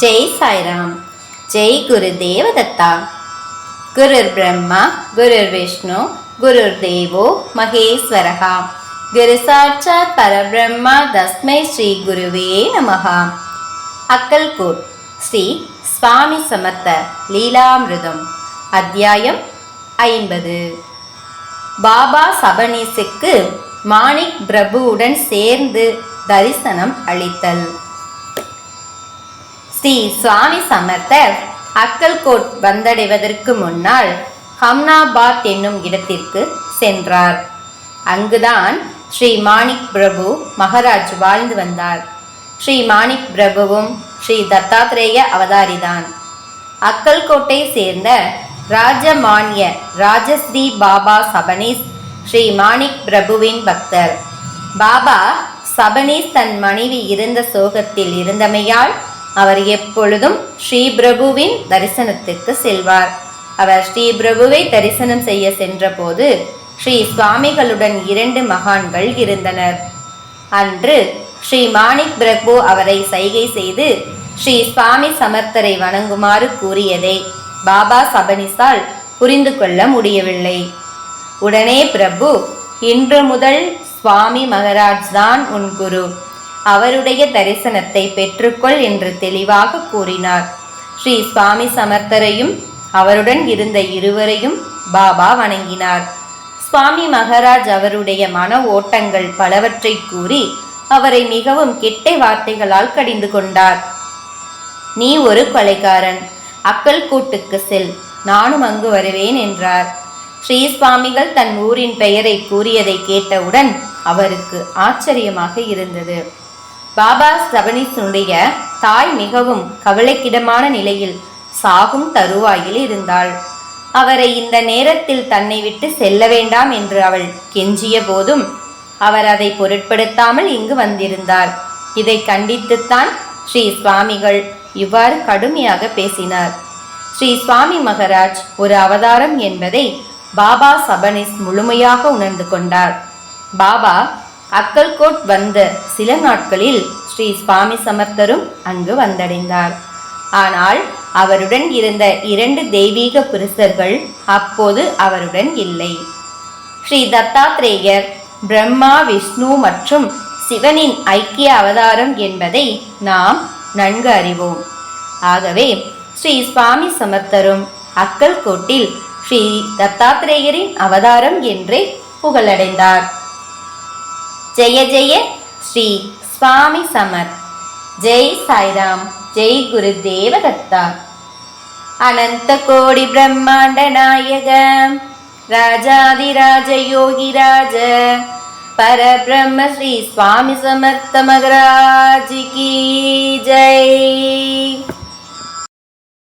ஜெய் சாய்ராம். ஜெய் குரு தேவதத்தா. குருர் பிரம்மா குருர் விஷ்ணு குருர் தேவோ மகேஸ்வரகா குரு சாட்சாத் பரபிரம்மா தஸ்மை ஸ்ரீ குருவே நமகா அக்கல்கோட் ஸ்ரீ சுவாமி சமர்த்த லீலாமிருதம். அத்தியாயம் ஐம்பது. பாபா சபனீஸுக்கு மாணிக் பிரபுவுடன் சேர்ந்து தரிசனம் அளித்தல். ஸ்ரீ சுவாமி சமர்த்தர் அக்கல்கோட் வந்தடைவதற்கு முன்னால் ஹம்னாபாத் என்னும் இடத்திற்கு சென்றார். அங்குதான் ஸ்ரீ மாணிக் பிரபு மகாராஜ் வாழ்ந்து வந்தார். ஸ்ரீ மாணிக் பிரபுவும் ஸ்ரீ தத்தாத்ரேய அவதாரிதான். அக்கல்கோட்டை சேர்ந்த ராஜமானிய ராஜஸ்ரீ பாபா சபனீஸ் ஸ்ரீ மாணிக் பிரபுவின் பக்தர். பாபா சபனீஸ் தன் மனைவி இருந்த சோகத்தில் இருந்தமையால் அவர் எப்பொழுதும் ஸ்ரீ பிரபுவின் தரிசனத்துக்கு செல்வார். அவர் ஸ்ரீ பிரபுவை தரிசனம் செய்ய சென்றபோது ஸ்ரீ சுவாமிகளுடன் இரண்டு மகான்கள் இருந்தனர். அன்று ஸ்ரீ மாணிக் பிரபு அவரை சைகை செய்து ஸ்ரீ சுவாமி சமர்த்தரை வணங்குமாறு கூறியதை பாபா சபனிசால் புரிந்து கொள்ள முடியவில்லை. உடனே பிரபு இன்று முதல் சுவாமி மகராஜ் தான் உன் குரு. அவருடைய தரிசனத்தை பெற்றுக்கொள் என்று தெளிவாக கூறினார். ஸ்ரீ சுவாமி சமர்த்தரையும் அவருடன் இருந்த இருவரையும் பாபா வணங்கினார். சுவாமி மகாராஜ் அவருடைய மன ஓட்டங்கள் பலவற்றை கூறி அவரை மிகவும் கெட்ட வார்த்தைகளால் கடிந்து கொண்டார். நீ ஒரு கொலைகாரன் அக்கல் கூட்டுக்கு செல் நானும் அங்கு வருவேன் என்றார். ஸ்ரீ சுவாமிகள் தன் ஊரின் பெயரை கூறியதை கேட்டவுடன் அவருக்கு ஆச்சரியமாக இருந்தது. பாபா சபனீசனுடைய தாய் மிகவும் கவலைக்கிடமான நிலையில் சாகும் தருவாயில் இருந்தாள். அவரை இந்த நேரத்தில் தன்னை விட்டு செல்ல வேண்டாம் என்று அவள் கெஞ்சிய போதும் அவர் அதை பொருட்படுத்தாமல் இங்கு வந்திருந்தார். இதை கண்டித்துத்தான் ஸ்ரீ சுவாமிகள் இவ்வாறு கடுமையாக பேசினார். ஸ்ரீ சுவாமி மகராஜ் ஒரு அவதாரம் என்பதை பாபா சபனிஸ் முழுமையாக உணர்ந்து கொண்டார். பாபா அக்கல்கோட் வந்த சில நாட்களில் ஸ்ரீ சுவாமி சமர்த்தரும் அங்கு வந்தடைந்தார். ஆனால் அவருடன் இருந்த இரண்டு தெய்வீக புருஷர்கள் அப்போது அவருடன் இல்லை. ஸ்ரீ தத்தாத்ரேயர் பிரம்மா விஷ்ணு மற்றும் சிவனின் ஐக்கிய அவதாரம் என்பதை நாம் நன்கு அறிவோம். ஆகவே ஸ்ரீ சுவாமி சமர்த்தரும் அக்கல்கோட்டில் ஸ்ரீ தத்தாத்ரேயரின் அவதாரம் என்றே புகழடைந்தார். ஜெய ஜெய ஸ்ரீ சுவாமி சமத் ஜெய் சாய்ராம் ஜெய் குரு தேவதத்தா. அனந்த கோடி பிரம்மாண்ட நாயக ராஜாதிராஜ யோகிராஜ பரபிரம்ம ஸ்ரீ சுவாமி சமர்த்த மகராஜி கி ஜெய்.